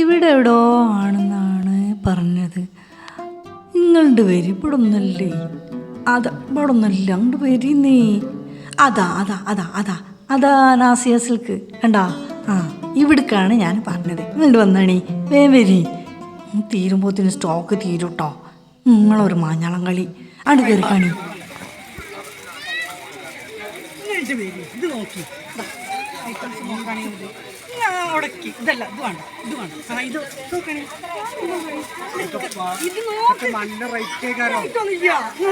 ഇവിടെ എവിടോ ആണെന്നാണ് പറഞ്ഞത്. നിങ്ങളുടെ പേര് ഇവിടെ ഒന്നല്ലേ അതാ ഇവിടെ ഒന്നല്ല അങ്ങോട്ട് നീ അതാ അതാ അതാ അതാ അതാ നാസിയ സിൽക്ക്. കണ്ടാ? ആ ഇവിടേക്കാണ് ഞാൻ പറഞ്ഞത്. ഇങ്ങോട്ട് വന്നണി വേ വരി. തീരുമ്പോത്തിന് സ്റ്റോക്ക് തീരുട്ടോ. നിങ്ങളൊരു മാഞ്ഞാളം കളി. അവിടെ കയറി കാണി. ഇത് നോക്കി. ഉടക്കി. ഇതല്ല ഇത് വേണ്ട ഇത് വേണ്ട. ആ, ഇത് നോക്കണേ. ഇത് നോക്ക്. നല്ല റേറ്റ്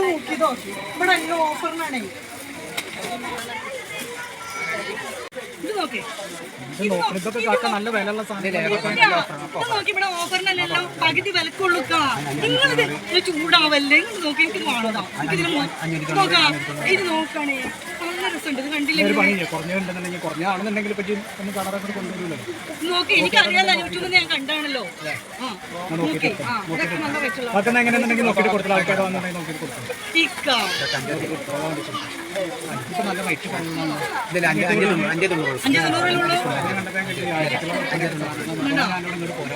നോക്ക്, നോക്ക്. ഇവിടെ എല്ലാം ഓഫറിനാണേ. ഇത് നോക്ക്. നല്ല വിലയുള്ള നോക്കി. ഇവിടെ പകുതി വിലക്കുള്ളൂക്കാ നിങ്ങളിത് ചൂടാവല്ലേ? നിങ്ങൾ നോക്കി എനിക്ക് കാണതാ ഇതിന് നോക്കാം ഇത് നോക്കണേ നല്ല രസമുണ്ട് ഇത് കണ്ടില്ലേ ഒരു പണിയില്ലേ കുറഞ്ഞുണ്ടെന്നുണ്ടെങ്കിൽ കുറഞ്ഞാണെന്നുണ്ടെങ്കിൽ പറ്റി ഒന്ന് കളറൊക്കെ കൊണ്ടുവരുമല്ലോ നോക്കി എനിക്കറിയാലോ യൂട്യൂബിൽ ഞാൻ കണ്ടാണല്ലോ അതൊക്കെ എങ്ങനെയാണെന്നുണ്ടെങ്കിൽ നോക്കിയിട്ട് കൊടുത്തില്ല ആൾക്കാർ വന്നിട്ടുണ്ടെങ്കിൽ നോക്കിയിട്ട് ഇപ്പൊ നല്ല ആയിരത്തിലുള്ള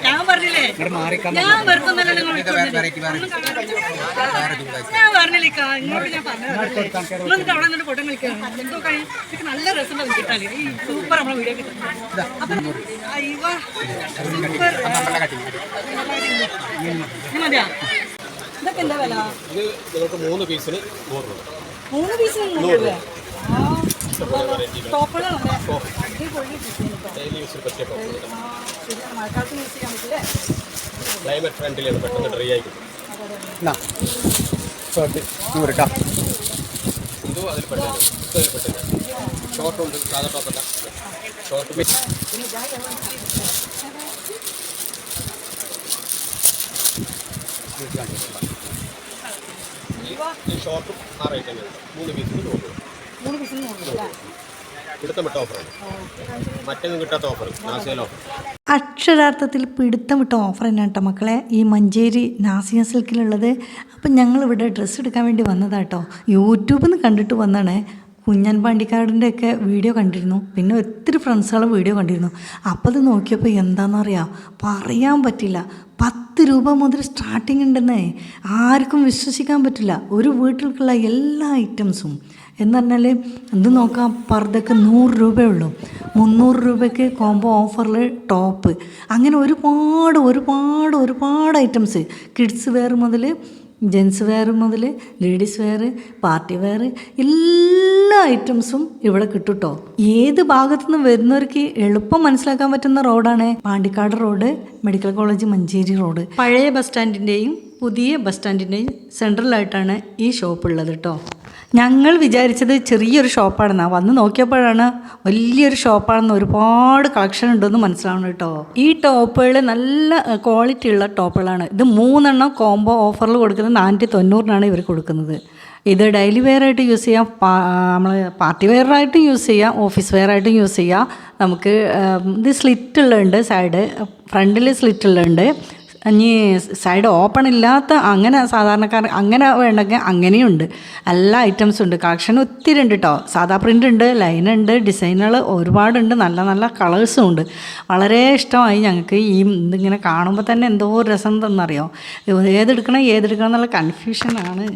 ഞാൻ പറഞ്ഞില്ലേ ഞാൻ വെറുതെ ഞാൻ പറഞ്ഞില്ലേ ഇങ്ങോട്ട് ഞാൻ പറഞ്ഞു അവിടെ നിന്നിട്ട് ഫോട്ടോ കളിക്കാം എന്തോ കഴിയും നല്ല രസം കിട്ടാൽ ഈ സൂപ്പർ നമ്മളെ വീഡിയോ കിട്ടുന്നത് അപ്പൊ അയ്യോ സൂപ്പർ മതിയാ? ഇതൊക്കെ എന്താ വില? നിങ്ങൾക്ക് മൂന്ന് പീസിന് നൂറ് രൂപ. മൂന്ന് പീസിന് നൂറ് രൂപ. കേട്ടോ ക്ലൈമറ്റ് ഫ്രണ്ട്ലിയാണ് പെട്ടെന്ന് ഡ്രൈ ആയി കിട്ടും. നൂറ് കേട്ടോ ഇതും അതിൽ പെട്ടില്ല ഇതും അതിൽ ഷോർട്ട് ഉണ്ട് സാധാ ടോപ്പല്ല ഷോർട്ട് ഈ ഷോർട്ടും ആ റേറ്റ് തന്നെയാണ്. മൂന്ന് പീസിന് നൂറ് മൂന്ന് പീസിന് നൂറ് പിടുത്തം ഓഫറാണ്. മറ്റൊന്നും കിട്ടാത്ത ഓഫർ നാസിയൽ ഓഫർ. അക്ഷരാർത്ഥത്തിൽ പിടുത്തം വിട്ട ഓഫർ തന്നെ കേട്ടോ മക്കളെ. ഈ മഞ്ചേരി നാസിയ സിൽക്കിലുള്ളത്. അപ്പം ഞങ്ങളിവിടെ ഡ്രസ്സ് എടുക്കാൻ വേണ്ടി വന്നതാട്ടോ യൂട്യൂബിൽ നിന്ന് കണ്ടിട്ട് വന്നാണ് കുഞ്ഞൻ പാണ്ടിക്കാടിന്റെ ഒക്കെ വീഡിയോ കണ്ടിരുന്നു. പിന്നെ ഒത്തിരി ഫ്രണ്ട്സുകളും വീഡിയോ കണ്ടിരുന്നു. അപ്പോൾ അത് നോക്കിയപ്പോൾ എന്താണെന്നറിയാം പറയാൻ പറ്റില്ല. പത്ത് രൂപ മുതൽ സ്റ്റാർട്ടിങ് ഉണ്ടെന്നേ. ആർക്കും വിശ്വസിക്കാൻ പറ്റില്ല. ഒരു വീട്ടിലേക്കുള്ള എല്ലാ ഐറ്റംസും എന്ന് പറഞ്ഞാൽ ഇത് നോക്കാം. പർദ്ദക്ക് നൂറ് രൂപയുള്ളൂ. മുന്നൂറ് രൂപയ്ക്ക് കോംബോ ഓഫറിൽ ടോപ്പ് അങ്ങനെ ഒരുപാട് ഒരുപാട് ഒരുപാട് ഐറ്റംസ് കിഡ്സ് വെയർ മുതൽ ജെൻസ് വെയർ മുതൽ ലേഡീസ് വെയർ പാർട്ടി വെയർ എല്ലാ ഐറ്റംസും ഇവിടെ കിട്ടുട്ടോ. കേട്ടോ ഏത് ഭാഗത്തു നിന്ന് വരുന്നവർക്ക് എളുപ്പം മനസ്സിലാക്കാൻ പറ്റുന്ന റോഡാണ് Pandikkad road medical college Manjeri road. പഴയ ബസ് സ്റ്റാൻഡിന്റെയും പുതിയ ബസ് സ്റ്റാൻഡിന്റെയും സെൻട്രലായിട്ടാണ് ഈ ഷോപ്പ് ഉള്ളത് കേട്ടോ ഞങ്ങൾ വിചാരിച്ചത് ചെറിയൊരു ഷോപ്പാണെന്നാണ് വന്ന് നോക്കിയപ്പോഴാണ് വലിയൊരു ഷോപ്പാണെന്ന് ഒരുപാട് കളക്ഷൻ ഉണ്ടെന്ന് മനസ്സിലാവണം കേട്ടോ. ഈ ടോപ്പുകൾ നല്ല ക്വാളിറ്റി ഉള്ള ടോപ്പുകളാണ്. ഇത് മൂന്നെണ്ണം കോംബോ ഓഫറിൽ കൊടുക്കുന്നത് നാനൂറ്റി തൊണ്ണൂറിനാണ് ഇവർ കൊടുക്കുന്നത്. ഇത് ഡെയിലി വെയർ ആയിട്ട് യൂസ് ചെയ്യാം. നമ്മൾ പാർട്ടി വെയർ ആയിട്ട് യൂസ് ചെയ്യാം. ഓഫീസ് വെയർ ആയിട്ട് യൂസ് ചെയ്യാം. നമുക്ക് ഇത് സ്ലിറ്റ് ഉള്ളുണ്ട് സൈഡ് ഫ്രണ്ടിൽ സ്ലിറ്റ് ഉള്ളുണ്ട് ഇനി സൈഡ് ഓപ്പൺ ഇല്ലാത്ത അങ്ങനെ സാധാരണക്കാർ അങ്ങനെ വേണ്ടെങ്കിൽ അങ്ങനെയുണ്ട്. എല്ലാ ഐറ്റംസും ഉണ്ട്. കളക്ഷൻ ഒത്തിരി ഉണ്ട് കേട്ടോ സാധാ പ്രിന്റ് ഉണ്ട് ലൈൻ ഉണ്ട് ഡിസൈനുകൾ ഒരുപാടുണ്ട്. നല്ല നല്ല കളേഴ്സും ഉണ്ട്. വളരെ ഇഷ്ടമായി ഞങ്ങൾക്ക് ഈ ഇതിങ്ങനെ കാണുമ്പോൾ തന്നെ എന്തോ രസം തന്നറിയോ ഏതെടുക്കണം ഏതെടുക്കണം എന്നുള്ള കൺഫ്യൂഷനാണ്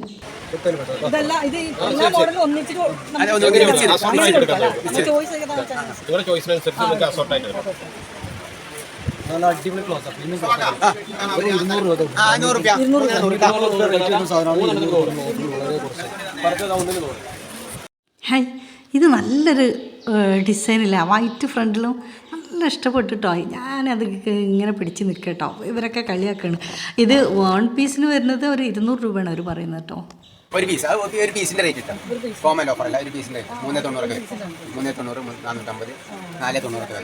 ഇതല്ല നല്ല അടിപൊളി ക്ലോസ് ഹായ് ഇത് നല്ലൊരു ഡിസൈനില്ല? വൈറ്റ് ഫ്രണ്ടിലും നല്ല ഇഷ്ടപ്പെട്ടു കേട്ടോ ഞാനത് ഇങ്ങനെ പിടിച്ച് നിൽക്കട്ടോ. ഇവരൊക്കെ കളിയാക്കാണ്. ഇത് വൺ പീസിന് വരുന്നത് ഒരു ഇരുന്നൂറ് രൂപയാണ് അവർ പറയുന്നത് കേട്ടോ. ഒരു പീസ് അത് ഒരു- ഒരു പീസിന്റെ റേറ്റ് ഇട്ടാ കോമൻ ഓഫർ അല്ല ഒരു പീസിന്റെ റേറ്റ് മൂന്നേ തൊണ്ണൂറ് മൂന്നേ തൊണ്ണൂറ് നാനൂറ്റമ്പത് നാല് തൊണ്ണൂറൊക്കെ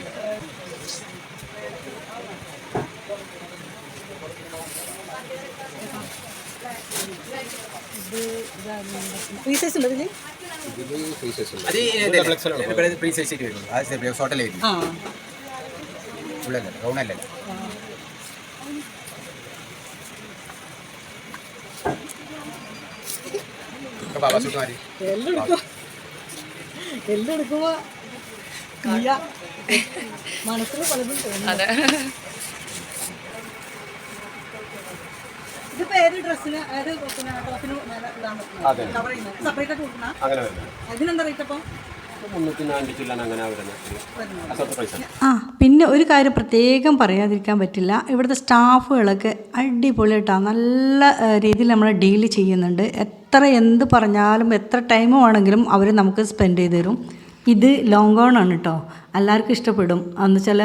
ഫ്രീ സൈസ് ഉണ്ട് ഇതിൽ അത്. ഫ്രീ സൈസ് ആയിട്ട് വരും അത് വരും ആ. ഫുള്ളല്ല എല്ലാം എടുക്കുമ്പോ മനസ്സിൽ പലതും തോന്നും ഡ്രസ്സിന് അതായത് പിന്നെ ടോപ്പിന് ഇടാൻ അതെ. കവർ ചെയ്യുന്നത്. സെപ്പറേറ്റ് ആയിട്ട് കൊടുക്കുന്ന അങ്ങനെ വരുന്നത് റേറ്റ് അപ്പം? മുന്നൂറ്റി നാല് ചില്ലാൻ അങ്ങനെ വരുന്നത്. അസത്ത് പൈസ. ആ പിന്നെ ഒരു കാര്യം പ്രത്യേകം പറയാതിരിക്കാൻ പറ്റില്ല. ഇവിടുത്തെ സ്റ്റാഫുകളൊക്കെ അടിപൊളിയായിട്ടാണ് നല്ല രീതിയിൽ നമ്മൾ ഡീൽ ചെയ്യുന്നുണ്ട്. എത്ര എന്ത് പറഞ്ഞാലും എത്ര ടൈം വേണമെങ്കിലും അവർ നമുക്ക് സ്പെൻഡ് ചെയ്ത് തരും. ഇത് ലോങ് ഗോൺ ആണ് കേട്ടോ എല്ലാവർക്കും ഇഷ്ടപ്പെടും. എന്ന് വെച്ചാൽ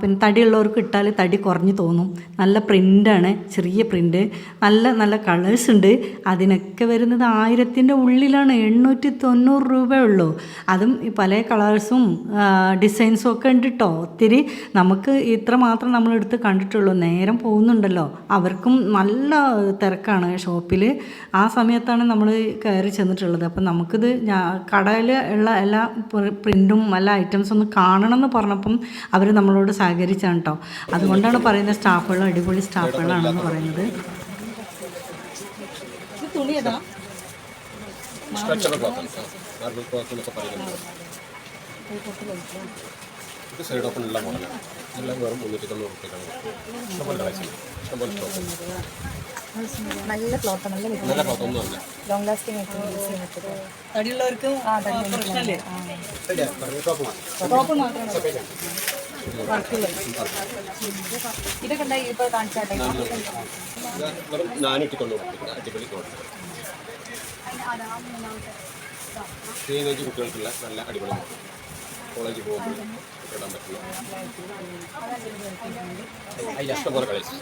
പിന്നെ തടിയുള്ളവർക്ക് ഇട്ടാൽ തടി കുറഞ്ഞു തോന്നും. നല്ല പ്രിന്റാണ് ചെറിയ പ്രിന്റ് നല്ല നല്ല കളേഴ്സ് ഉണ്ട്. അതിനൊക്കെ വരുന്നത് ആയിരത്തിന്റെ ഉള്ളിലാണ്. എണ്ണൂറ്റി തൊണ്ണൂറ് രൂപയുള്ളൂ അതും പല കളേഴ്സും ഡിസൈൻസും ഒക്കെ ഉണ്ട് കേട്ടോ ഒത്തിരി നമുക്ക് ഇത്ര മാത്രം നമ്മളെടുത്ത് കണ്ടിട്ടുള്ളൂ. നേരം പോകുന്നുണ്ടല്ലോ. അവർക്കും നല്ല തിരക്കാണ് ഷോപ്പിൽ ആ സമയത്താണ് നമ്മൾ കയറി ചെന്നിട്ടുള്ളത്. അപ്പം നമുക്കിത് കടയിൽ ഉള്ള എല്ലാ പ്രിന്റും എല്ലാ ഐറ്റംസും ഒന്ന് കാണണം എന്ന് പറഞ്ഞപ്പം അവർ നമ്മളോട് സഹകരിച്ചാണ് കേട്ടോ അതുകൊണ്ടാണ് പറയുന്നത് സ്റ്റാഫുകൾ അടിപൊളി സ്റ്റാഫുകളാണെന്ന് പറയുന്നത്. തുണി ഏതാ സ്ട്രക്ചറൽ ക്ലോത്ത് മാർബിൾ ക്ലോത്ത് എന്നൊക്കെ പറയുന്നത്. ഇത് സൈഡ് ഓപ്പൺ എല്ലാം മോഡലാണ് എല്ലാം വെറും മുന്നൂറ്റി തൊണ്ണൂറ് റുപ്യക്കാണ്. ഇഷ്ടംപോലെ കളക്ഷൻ ഇഷ്ടംപോലെ സ്റ്റോക്ക് നല്ല ക്ലോത്ത് നല്ല ലോങ് ലാസ്റ്റിംഗ് ആയിട്ട് യൂസ് ചെയ്യാൻ പറ്റും. തടിയുള്ളവർക്ക് ഇതൊക്കെ ഉണ്ടായി ഇപ്പോൾ കാണിച്ചാട്ടെ? ടീനേജ് കുട്ടികൾക്കുള്ള നല്ല അടിപൊളി കോളേജിൽ പോകുമ്പോൾ ഇടാൻ പറ്റുന്ന അതിൽ ഇഷ്ടംപോലെ കളേഴ്സ്.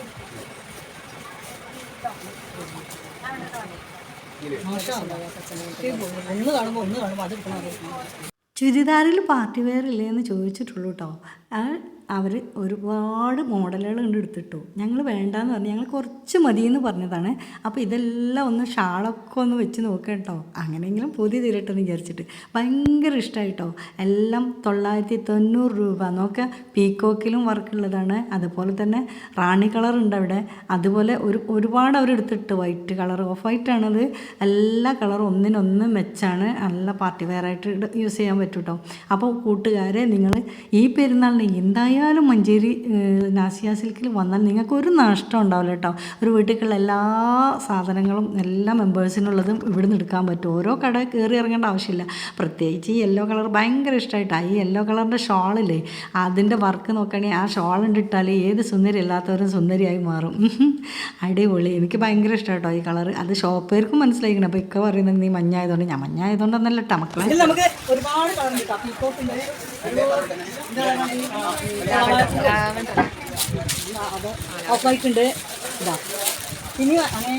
ഒന്ന് ഒന്ന് അത് ചുരിദാറിൽ പാർട്ടി വെയർ ഇല്ലേ എന്ന് ചോദിച്ചിട്ടുള്ളൂ കേട്ടോ അവർ ഒരുപാട് മോഡലുകൾ കണ്ട് എടുത്തിട്ടു. ഞങ്ങൾ വേണ്ടാന്ന് പറഞ്ഞു ഞങ്ങൾ കുറച്ച് മതിയെന്ന് പറഞ്ഞതാണ്. അപ്പോൾ ഇതെല്ലാം ഒന്ന് ഷാളൊക്കെ ഒന്ന് വെച്ച് നോക്കട്ടോ കേട്ടോ അങ്ങനെയെങ്കിലും പുതിയ തീരട്ടെന്ന് വിചാരിച്ചിട്ട്. ഭയങ്കര ഇഷ്ടമായിട്ടോ എല്ലാം തൊള്ളായിരത്തി തൊണ്ണൂറ് രൂപ. നോക്കുക പീക്കോക്കിലും വർക്കുള്ളതാണ് അതുപോലെ തന്നെ റാണി കളർ ഉണ്ട് അവിടെ. അതുപോലെ ഒരു ഒരുപാട് അവർ എടുത്തിട്ട് വൈറ്റ് കളർ ഓഫ് വൈറ്റ് ആണത്. എല്ലാ കളറും ഒന്നിനൊന്ന് മെച്ചാണ്. നല്ല പാർട്ടി വെയറായിട്ട് യൂസ് ചെയ്യാൻ പറ്റും കേട്ടോ അപ്പോൾ കൂട്ടുകാരെ നിങ്ങൾ ഈ പെരുന്നാളിന് എന്തായാലും മഞ്ചേരി ഏഹ്, നാസിയ സിൽക്കിൽ വന്നാൽ നിങ്ങൾക്ക് ഒരു നഷ്ടം ഉണ്ടാവില്ല കേട്ടോ. ഒരു വീട്ടിലേക്കുള്ള എല്ലാ സാധനങ്ങളും എല്ലാ മെമ്പേഴ്സിനുള്ളതും ഇവിടുന്ന് എടുക്കാൻ പറ്റും. ഓരോ കട കയറി ഇറങ്ങേണ്ട ആവശ്യമില്ല. പ്രത്യേകിച്ച് ഈ യെല്ലോ കളർ ഭയങ്കര ഇഷ്ടമായിട്ടാണ് ഈ യെല്ലോ കളറിന്റെ ഷോളില്ലേ അതിന്റെ വർക്ക് നോക്കുകയാണെങ്കിൽ ആ ഷോൾ ഇട്ടാൽ ഏത് സുന്ദരി അല്ലാത്തവരും സുന്ദരിയായി മാറും. അടിപൊളി. എനിക്ക് ഭയങ്കര ഇഷ്ടം കേട്ടോ ഈ കളർ അത് ഷോപ്പേർക്കും മനസ്സിലായിക്കണം. അപ്പോൾ ഇക്ക പറയുന്നത് നീ മഞ്ഞായതുകൊണ്ട്. ഞാൻ നല്ല കേട്ടോ മക്കളെ നമുക്ക് ഒരുപാട് കളർ ഓഫ് ഉണ്ട് ഇതാ. ഇനി അങ്ങനെ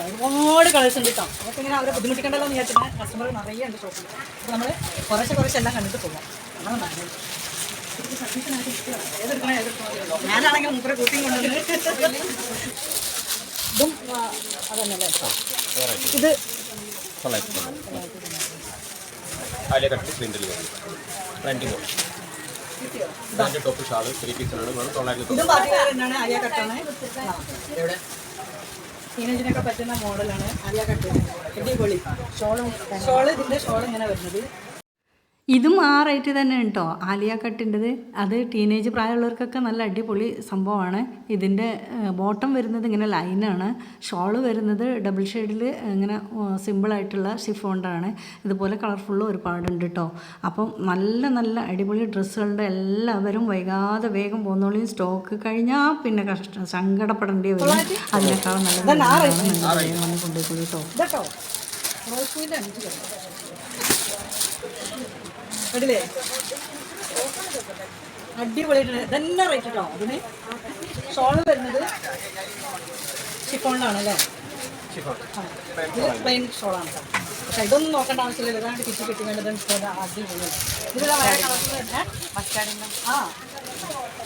ഒരുപാട് കളേഴ്സ് ഉണ്ട് കേട്ടോ അതൊക്കെ ഇങ്ങനെ അവരെ ബുദ്ധിമുട്ടിക്കണ്ടല്ലോ എന്ന് വിചാരിച്ചിട്ട് കസ്റ്റമർ നിറയെ ഉണ്ട് ഷോപ്പിൽ അപ്പോൾ നമ്മൾ കുറേശ്ശെ കുറേശ്ശെ എല്ലാം കണ്ടിട്ട് പോകാം ഞാനാണെങ്കിൽ ഇതും അതന്നല്ലേ ഇത് ടോപ്പ് ഷാൾ ത്രീ പീസിനാണ് വെറും തൊള്ളായിരത്തി ടീനേജിനൊക്കെ പറ്റുന്ന മോഡലാണ് ആര്യ കട്ട് അടിപൊളി. ഷോളും ഷോൾ ഇതിന്റെ ഷോൾ ഇങ്ങനെ വരുന്നത്. ഇതും ആ റേറ്റ് തന്നെ കേട്ടോ ആലിയ കട്ടിന്റെത് അത് ടീനേജ് പ്രായമുള്ളവർക്കൊക്കെ നല്ല അടിപൊളി സംഭവമാണ്. ഇതിന്റെ ബോട്ടം വരുന്നത് ഇങ്ങനെ ലൈനാണ്. ഷോൾ വരുന്നത് ഡബിൾ ഷെയ്ഡിൽ ഇങ്ങനെ സിമ്പിളായിട്ടുള്ള ഷിഫോണ്ടാണ് ഇതുപോലെ കളർഫുള്ള് ഒരുപാടുണ്ട് കേട്ടോ അപ്പം നല്ല നല്ല അടിപൊളി ഡ്രസ്സുകളുടെ എല്ലാവരും വൈകാതെ വേഗം പോകുന്നോളിയും സ്റ്റോക്ക് കഴിഞ്ഞാൽ പിന്നെ കഷ്ടം സങ്കടപ്പെടേണ്ടി വരും. അതിനേക്കാളും നല്ല കൊണ്ടുപോയി കേട്ടോ കേട്ടോ കണ്ടില്ലേ? അടിപൊളിയായിട്ടുണ്ട് ഇതന്നെ റേറ്റ് കേട്ടോ അതിന് ഷോൾ വരുന്നത് ഷിഫോണിലാണ് അല്ലേ? ഇത് പ്ലെയിൻ ഷോളാണ് പക്ഷെ ഇതൊന്നും നോക്കേണ്ട ആവശ്യമില്ല. ഇതാണ്ട് കിച്ചി കിട്ടി വേണ്ടത് അടിപൊളി ഇതിലാ വേറെ കളർ വരുന്നേ ആ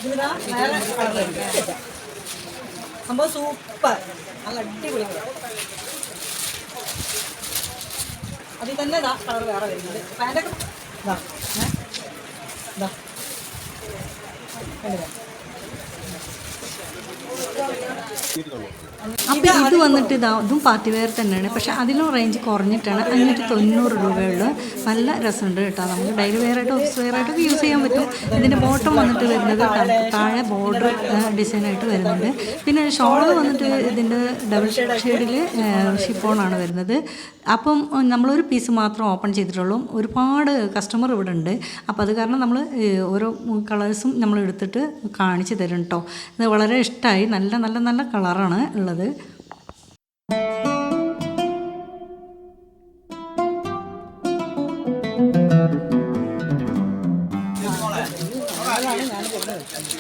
ഇതിലാ വേറെ സംഭവം സൂപ്പർ നല്ല അടിപൊളി അതിൽ തന്നെ കളർ വേറെ വരുന്നത്. പാന്റൊക്കെ ഇതാ? ഇതാ കണ്ടില്ലേ? അപ്പോൾ ഇത് വന്നിട്ട് ഇതാ ഇതും പാർട്ടി വെയർ തന്നെയാണ്. പക്ഷേ അതിലും റേഞ്ച് കുറഞ്ഞിട്ടാണ് അഞ്ഞൂറ്റി തൊണ്ണൂറ് രൂപയുള്ള. നല്ല രസമുണ്ട് കേട്ടോ. നമുക്ക് ഡെയിലി വെയർ ആയിട്ട് ഓഫീസ് വെയർ ആയിട്ട് യൂസ് ചെയ്യാൻ പറ്റും. ഇതിന്റെ ബോട്ടം വന്നിട്ട് വരുന്നത് താഴെ ബോർഡർ ഡിസൈനായിട്ട് വരുന്നുണ്ട്. പിന്നെ ഷോൾ വന്നിട്ട് ഇതിന്റെ ഡബിൾ ഷെയ്ഡിൽ ഷിഫോണാണ് വരുന്നത്. അപ്പം നമ്മളൊരു പീസ് മാത്രം ഓപ്പൺ ചെയ്തിട്ടുള്ളൂ. ഒരുപാട് കസ്റ്റമർ ഇവിടെ ഉണ്ട്. അപ്പോൾ അത് കാരണം നമ്മൾ ഓരോ കളേഴ്സും നമ്മൾ എടുത്തിട്ട് കാണിച്ചു തരും കേട്ടോ ഇത് വളരെ ഇഷ്ടമായി നല്ല നല്ല നല്ല കളറാണ് ഉള്ളത്.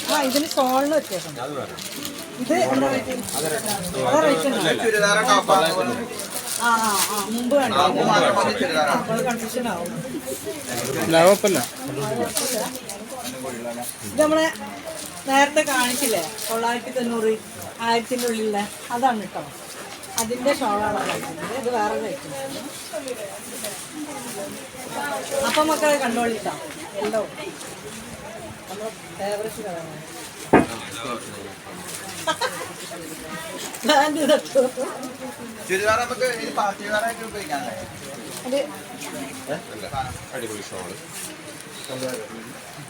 ആ ഇതിന് സോളിന് വ്യത്യാസം ഇത് എന്താ റേറ്റ് അതാ റേറ്റ് ഉണ്ടോ? ചുരിദാറൊക്കെ ഓഫർ ആ ആ ആ മുമ്പ് കണ്ടു. അപ്പോൾ കൺഫ്യൂഷൻ ആവും. കുഴപ്പമില്ല ഇത് നമ്മളെ നേരത്തെ കാണിച്ചില്ലേ? തൊള്ളായിരത്തി തൊണ്ണൂറ് ആയിരത്തിന്റെ ഉള്ളിലെ അതാണ് കേട്ടോ. അതിന്റെ ഷോളാണ് ഇത് വേറെ കഴിക്കുന്നത് അപ്പം മക്കളെ കണ്ടോളിട്ടോ. എല്ലോ നമ്മുടെ ഫേവറേറ്റ് കളറാണ് ചുരിദാർ നമുക്ക് പാർട്ടി ഉപയോഗിക്കാനല്ലേ അടിപൊളി ഷോൾ.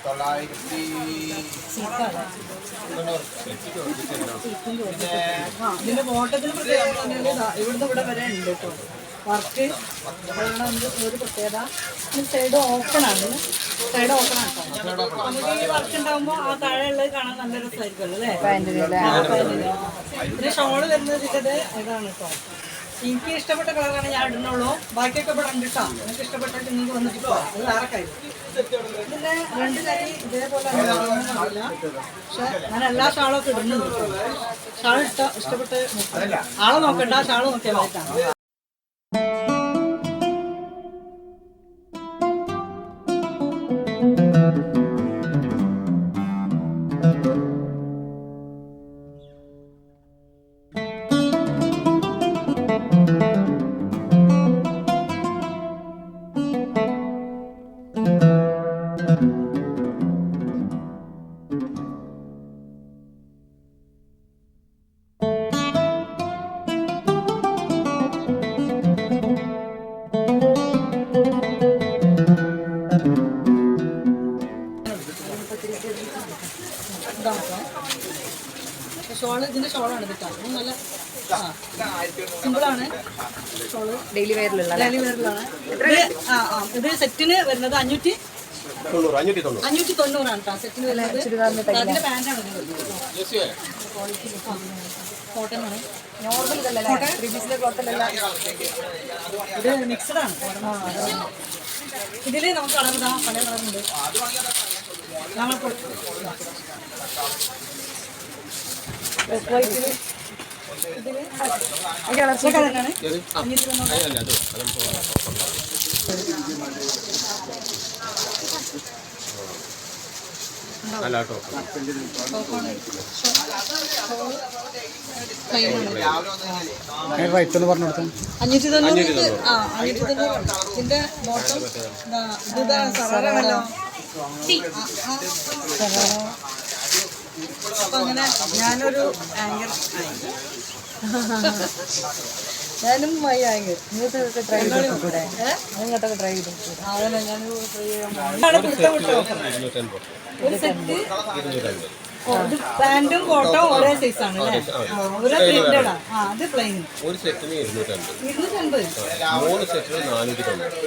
തൊള്ളായിരത്തി ആ ഇതിന്റെ ബോട്ടത്തിന് പ്രത്യേകത ഇവിടുന്ന് ഇവിടെ വരെ ഉണ്ട് കേട്ടോ. വർക്ക് അതാണ് അതിന്റെ ഒരു പ്രത്യേകത. സൈഡ് ഓപ്പൺ ആണ് സൈഡ് ഓപ്പൺ ആണ് നമുക്ക് ഈ വർക്ക് ഉണ്ടാകുമ്പോൾ ആ താഴെയുള്ളത് കാണാൻ നല്ല രസമായിരിക്കുമല്ലോ അല്ലേ. പിന്നെ ഷോൾ വരുന്നത് ഇതാണ് കേട്ടോ. എനിക്ക് ഇഷ്ടപ്പെട്ട കളറാണ് ഞാൻ ഇടുന്നുള്ളൂ. ബാക്കിയൊക്കെ ഇവിടെ ഉണ്ട് നിനക്ക് ഇഷ്ടപ്പെട്ടിട്ട് നിങ്ങൾക്ക് വന്നിട്ട് പോവാം അത് ആർക്കായിരുന്നു ഇതിന്റെ രണ്ട് കൈ ഇതേപോലെ പക്ഷെ ഞാൻ എല്ലാ ഷാളും ഒക്കെ ഇടുന്നുണ്ട് ഷാൾ ഇഷ്ട ഇഷ്ടപ്പെട്ട്. ആളെ നോക്കണ്ട ഷാൾ നോക്കിയാൽ മതിട്ടാ ഷോൾ ഇതിന്റെ ഷോളാണ് ഇത് കേട്ടോ. ഇത് നല്ല സിമ്പിളാണ്. ഷോൾ ഡെയിലി വെയറിലുള്ള ഡെയിലി വെയറിലാണ് ഇത് ആ ആ ഇത് സെറ്റിന് വരുന്നത് അഞ്ഞൂറ്റി അഞ്ഞൂറ്റി തൊണ്ണൂറാണ് കേട്ടോ. സെറ്റിന് വരുന്നത് അതിന്റെ പാന്റാണ് കോട്ടൺ ആണ്. നോർമൽ ഇതല്ലേ ത്രീ പീസിലെ ക്ലോത്ത് ഇത് മിക്സഡ് ആണ്. ഇതിൽ നമുക്ക് കളർ ഇതാ പല കളറുണ്ട്. അല്ല പറഞ്ഞു കൊടുത്താൽ അഞ്ഞൂറ്റി തൊണ്ണൂറ് ആ അഞ്ഞൂറ്റി തൊണ്ണൂറ്. ഇതിന്റെ ബോട്ടം ഇതാ സറാണല്ലോ അപ്പൊ അങ്ങനെ ഞാനൊരു ആങ്കർ ഞാനും മൈ ആങ്കർ ഇങ്ങോട്ടൊക്കെ ട്രൈ ചെയ്തിട്ടൂടെ ഇങ്ങോട്ടൊക്കെ ട്രൈ ചെയ്തു അതന്നെ ഞാൻ ഒരു സെറ്റ് പാന്റും കോട്ടും ഒരേ സൈസ് ആണ് അല്ലേ? ആ, ഒരേ പ്രിന്റഡ് ആ. അത് പ്ലെയിൻ ഒരു സെറ്റിന് ഇരുന്നൂറ്റൻപത്. ഇരുന്നൂറ്റൻപത്? മൂന്ന് സെറ്റിന് നാനൂറ്റി തൊണ്ണൂറ്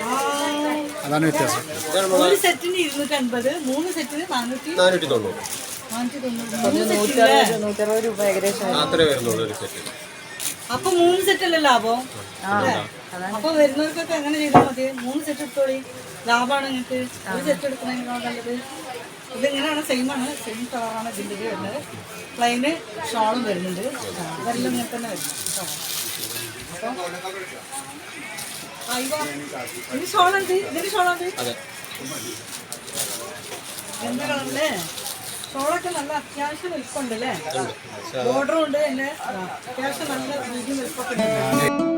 അതാണ് വ്യത്യാസം. ഒരു സെറ്റിന് ഇരുന്നൂറ്റമ്പത് മൂന്ന് സെറ്റിന് നാനൂറ്റി നാനൂറ്റി തൊണ്ണൂറ് നാനൂറ്റി തൊണ്ണൂറ് മൂന്ന് സെറ്റില്ലേ നൂറ്ററുപത് രൂപ ഏകദേശം അത്രേ വരുന്നുള്ളൂ ഒരു സെറ്റിന് അപ്പൊ മൂന്ന് സെറ്റ് അല്ലേ ലാഭം? അപ്പൊ വരുന്നവർക്കൊക്കെ എങ്ങനെ ചെയ്താൽ മതി. മൂന്ന് സെറ്റ് എടുത്തോളി ലാഭമാണ് നിങ്ങൾക്ക്. ഒരു സെറ്റ് എടുക്കണമെങ്കിലാണ് നല്ലത്. ഇതിങ്ങനെയാണ് സെയിം ആണ്. സെയിം കളറാണ് ഇതിന്റെ വരുന്നത്. പ്ലെയിന് ഷോളും വരുന്നുണ്ട്. ഇതെല്ലാം ഇങ്ങനെ തന്നെ വരുന്നു. അപ്പോൾ ഇതിന് ഷോളുണ്ട് ഇതിന് ഷോളുണ്ട് എന്ത് കളറല്ലേ ഷോളൊക്കെ നല്ല അത്യാവശ്യം വലിപ്പമുണ്ട് അല്ലേ? ബോർഡറും ഉണ്ട് ആ, അത്യാവശ്യം നല്ല രീതിയിൽ വലിപ്പമൊക്കെ ഉണ്ട്.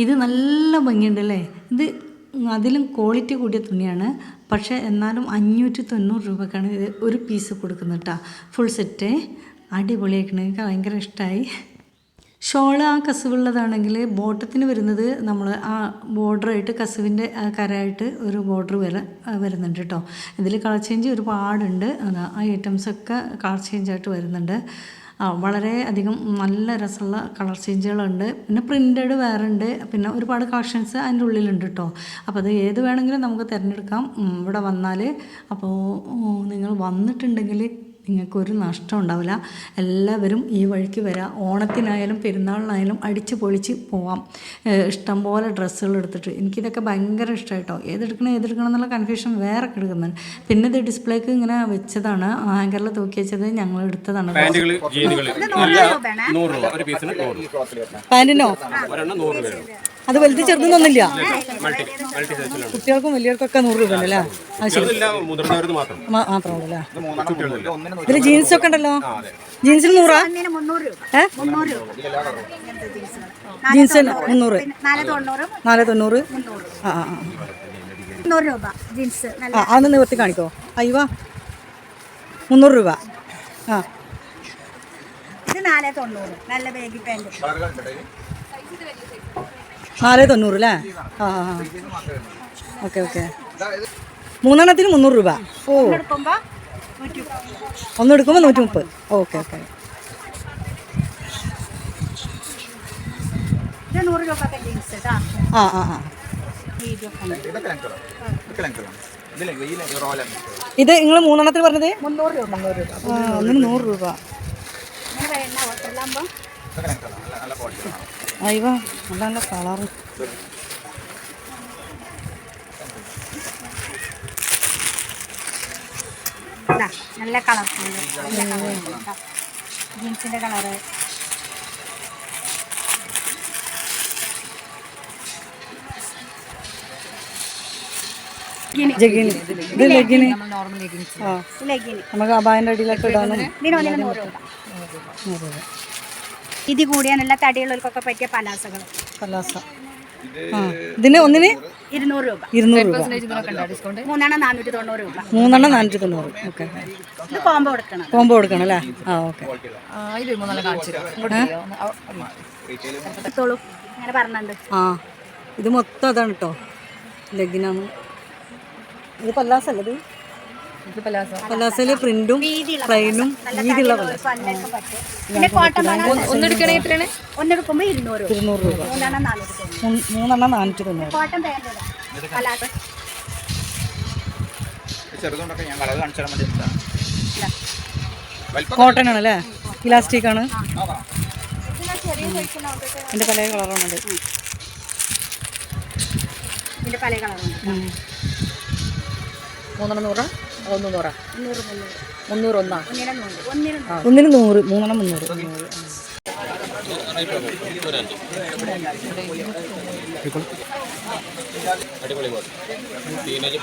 ഇത് നല്ല ഭംഗിയുണ്ട് അല്ലേ ഇത് അതിലും ക്വാളിറ്റി കൂടിയ തുണിയാണ്. പക്ഷേ എന്നാലും അഞ്ഞൂറ്റി തൊണ്ണൂറ് രൂപക്കാണ് ഇത് ഒരു പീസ് കൊടുക്കുന്നത് കേട്ടോ ഫുൾ സെറ്റ് അടിപൊളിയായിക്കണ. എനിക്ക് ഭയങ്കര ഇഷ്ടമായി ഷോൾ ആ കസുവുള്ളതാണെങ്കിൽ ബോട്ടത്തിന് വരുന്നത് നമ്മൾ ആ ബോർഡറായിട്ട് കസുവിന്റെ കരയായിട്ട് ഒരു ബോർഡർ വരെ വരുന്നുണ്ട് കേട്ടോ ഇതിൽ കളർ ചേഞ്ച് ഒരുപാടുണ്ട്. അതാ ആ ഐറ്റംസൊക്കെ കളർ ചേഞ്ചായിട്ട് വരുന്നുണ്ട്. വളരെ അധികം നല്ല രസമുള്ള കളർ ചേഞ്ചുകളുണ്ട്. പിന്നെ പ്രിന്റഡ് വേറെ ഉണ്ട് പിന്നെ ഒരുപാട് കളക്ഷൻസ് അതിന്റെ ഉള്ളിലുണ്ട് കേട്ടോ അപ്പോൾ അത് ഏത് വേണമെങ്കിലും നമുക്ക് തിരഞ്ഞെടുക്കാം. ഇവിടെ വന്നാൽ അപ്പോൾ നിങ്ങൾ വന്നിട്ടുണ്ടെങ്കിൽ നിങ്ങൾക്കൊരു നഷ്ടം ഉണ്ടാവില്ല. എല്ലാവരും ഈ വഴിക്ക് വരാം. ഓണത്തിനായാലും പെരുന്നാളിനായാലും അടിച്ച് പൊളിച്ച് പോവാം. ഇഷ്ടംപോലെ ഡ്രസ്സുകൾ എടുത്തിട്ട്. എനിക്കിതൊക്കെ ഭയങ്കര ഇഷ്ടമായിട്ടോ. ഏതെടുക്കണം ഏതെടുക്കണം എന്നുള്ള കൺഫ്യൂഷൻ വേറെ കിടക്കുന്നുണ്ട് പിന്നെ ഇത് ഡിസ്പ്ലേക്ക് ഇങ്ങനെ വെച്ചതാണ്. ഹാങ്കറിൽ തൂക്കി വെച്ചത് ഞങ്ങൾ എടുത്തതാണ്. പാന്റിനോ രൂപയാണ്. അത് വലുത് ചെറുതൊന്നുമില്ല മൾട്ടി മൾട്ടി സൈസിലാണ്. കുട്ടികൾക്കും വലിയവർക്കൊക്കെ നൂറ് രൂപ ഉണ്ടല്ലേ? അത് ശരി. ഇതിൽ ജീൻസ് ഒക്കെ ഉണ്ടല്ലോ? ജീൻസിന് നൂറാ? ഏ? ജീൻസിന് മുന്നൂറ്. നാല് തൊണ്ണൂറ്. ആ ആ ആ. മുന്നൂറ് രൂപ ജീൻസ്. നല്ല ആ അതൊന്ന് നിവർത്തി കാണിക്കോ. അയ്യോ മുന്നൂറ് രൂപ. ആ. ഇത് നാല് തൊണ്ണൂറ്. നല്ല ബേബി പാന്റ്. നാല് തൊണ്ണൂറ് അല്ലേ? ആ ആ ഓക്കെ ഓക്കെ. മൂന്നെണ്ണത്തിന് മുന്നൂറ് രൂപ. ഓ. ഒന്നെടുക്കുമ്പോൾ നൂറ്റി മുപ്പത് ഓക്കെ ഓക്കെ. ആ ആ ഇത് നിങ്ങൾ മൂന്നെണ്ണത്തിന് പറഞ്ഞത്? ഒന്നിന് നൂറ് രൂപ. അയ്യോ നല്ല നല്ല കളറ് നല്ല കളർ നല്ല കളർ ജീൻസിന്റെ കളറ് നമുക്ക് അബായന്റെ അടിയിലൊക്കെ ഇടാനും ഇത് കൂടിയാണല്ല നല്ല തടിയുള്ളവർക്കൊക്കെ പറ്റിയ പലാസകൾ പലാസ. ഇതിന് ഒന്നിന് ഇരുന്നൂറ് രൂപ. ഇരുന്നൂറ് രൂപ. മൂന്നെണ്ണം നാനൂറ്റി തൊണ്ണൂറ് രൂപ. മൂന്നെണ്ണം നാനൂറ്റി തൊണ്ണൂറ് ഓക്കെ. ഇത് കൊടുക്കണം കൊടുക്കണം അല്ലേ? ആ ഓക്കെ. അങ്ങനെ പറഞ്ഞിട്ടുണ്ട്. ആ ഇത് മൊത്തം അതാണ് കേട്ടോ ലെഗിനാണ് ഇത് പല്ലാസല്ലേ ഇത്? പല്ലാസയിൽ പ്രിന്റും പ്ലെയിനും വീതിയുള്ള പിന്നെ കോട്ടൺ ഒന്നെടുക്കണേ എത്രയാണ്? ഒന്നെടുക്കുമ്പോൾ ഇരുന്നൂറ്. രൂപ ഇരുന്നൂറ് രൂപ. മൂന്നെണ്ണം നാനൂറ്റി തൊണ്ണൂറ് കോട്ടൺ പലാസ. ചെറുതുകൊണ്ടൊക്കെ ഞാൻ കളർ കാണിച്ചാൽ മതി കോട്ടൺ ആണ് അല്ലേ? ഇലാസ്റ്റിക് ആണ്. എന്റെ എന്റെ പല കളറാണത് ഇതിന്റെ പല കളറുണ്ട് മൂന്നെണ്ണം നൂറാ ഒന്ന് നൂറാ. മുന്നൂറ് ഒന്നാ ഒന്നിനെ നൂറ് മൂന്നെണ്ണം മുന്നൂറ്. അടിപൊളി ടീനേജ്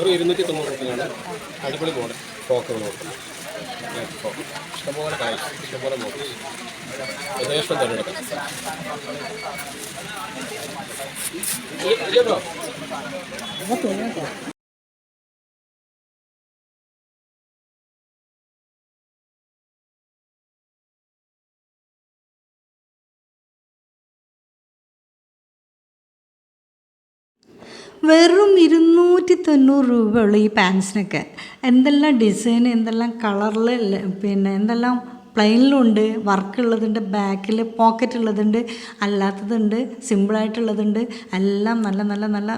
ഒരു ഇരുന്നൂറ്റി തൊണ്ണൂറ് അടിപൊളി മോഡൽ. ടോക്കുകൾ കൊടുക്കും. ഫ്രോക്ക് ഇഷ്ടംപോലെ കായ് ഇഷ്ടംപോലെ മോഡൽ യഥേഷ്ടം തിരഞ്ഞെടുക്കാം ഇല്ലല്ലോ വെറും ഇരുന്നൂറ്റി തൊണ്ണൂറ് രൂപയുള്ളൂ ഈ പാൻസിനൊക്കെ എന്തെല്ലാം ഡിസൈൻ എന്തെല്ലാം കളറിൽ പിന്നെ എന്തെല്ലാം പ്ലെയിനിലുണ്ട് വർക്ക് ഉള്ളതുണ്ട് ബാക്കിൽ പോക്കറ്റ് ഉള്ളതുണ്ട് അല്ലാത്തതുണ്ട് സിമ്പിളായിട്ടുള്ളതുണ്ട്. എല്ലാം നല്ല നല്ല നല്ല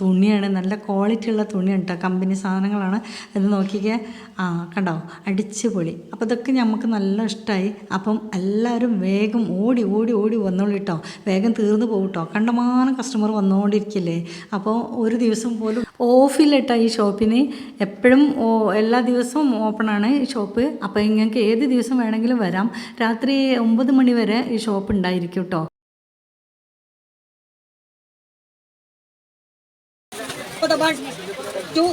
തുണിയാണ് നല്ല ക്വാളിറ്റി ഉള്ള തുണിയാണ് കേട്ടോ കമ്പനി സാധനങ്ങളാണ്. ഇത് നോക്കിക്കുക ആ കണ്ടോ? അടിച്ച് പൊളി അപ്പോൾ ഇതൊക്കെ നമുക്ക് നല്ല ഇഷ്ടമായി അപ്പം എല്ലാവരും വേഗം ഓടി ഓടി ഓടി വന്നോളൂ കേട്ടോ വേഗം തീർന്നു പോകും കേട്ടോ കണ്ടമാനം കസ്റ്റമർ വന്നുകൊണ്ടിരിക്കില്ലേ അപ്പോൾ ഒരു ദിവസം പോലും ഓഫിലിട്ടോ ഈ ഷോപ്പിന്. എപ്പോഴും എല്ലാ ദിവസവും ഓപ്പണാണ് ഈ ഷോപ്പ്. അപ്പോൾ നിങ്ങൾക്ക് ഏത് ദിവസം വേണമെങ്കിലും വരാം. രാത്രി ഒമ്പത് മണി വരെ ഈ ഷോപ്പ് ഉണ്ടായിരിക്കും കേട്ടോ ടു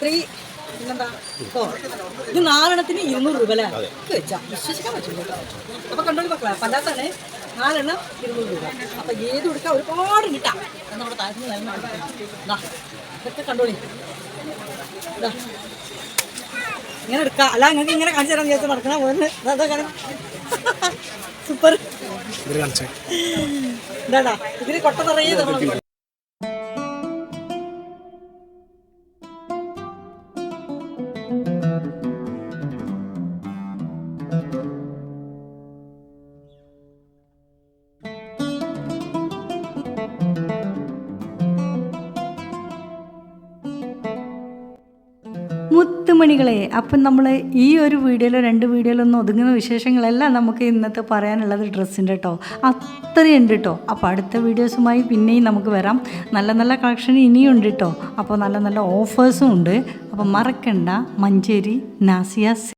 ത്രീ ഇത് നാലെണ്ണത്തിന് ഇരുന്നൂറ് രൂപ അല്ലേ? വെച്ചാ. വിശ്വസിക്കാൻ പറ്റില്ല കേട്ടോ അപ്പൊ കണ്ടോളി മക്കളെ പണ്ടാത്താണ് നാലെണ്ണം ഇരുന്നൂറ് രൂപ. അപ്പൊ ഏത് കൊടുക്കാം ഒരുപാട് കിട്ടാം. നമ്മുടെ താരത്തിന് നല്ല ഇതാ ഇതൊക്കെ കണ്ടോളി. ഇതാ ഇങ്ങനെ എടുക്കാം. അല്ല നിങ്ങൾക്ക് ഇങ്ങനെ കാണിച്ചു തരാൻ വിചാരിച്ചു നടക്കണ അതാ കാണാം സൂപ്പർ ഇതാടാ ഇതിന് കൊട്ട നിറയെ മുത്തുമണികളെ അപ്പം നമ്മൾ ഈ ഒരു വീഡിയോയിലോ രണ്ട് വീഡിയോയിലൊന്നും ഒതുങ്ങുന്ന വിശേഷങ്ങളെല്ലാം നമുക്ക് ഇന്നത്തെ പറയാനുള്ളത് ഡ്രസ്സിന്റെ കേട്ടോ അത്രയുണ്ട് കേട്ടോ അപ്പോൾ അടുത്ത വീഡിയോസുമായി പിന്നെയും നമുക്ക് വരാം. നല്ല നല്ല കളക്ഷൻ ഇനിയുണ്ട് കേട്ടോ അപ്പോൾ നല്ല നല്ല ഓഫേഴ്സും ഉണ്ട്. അപ്പോൾ മറക്കണ്ട. മഞ്ചേരി നാസിയ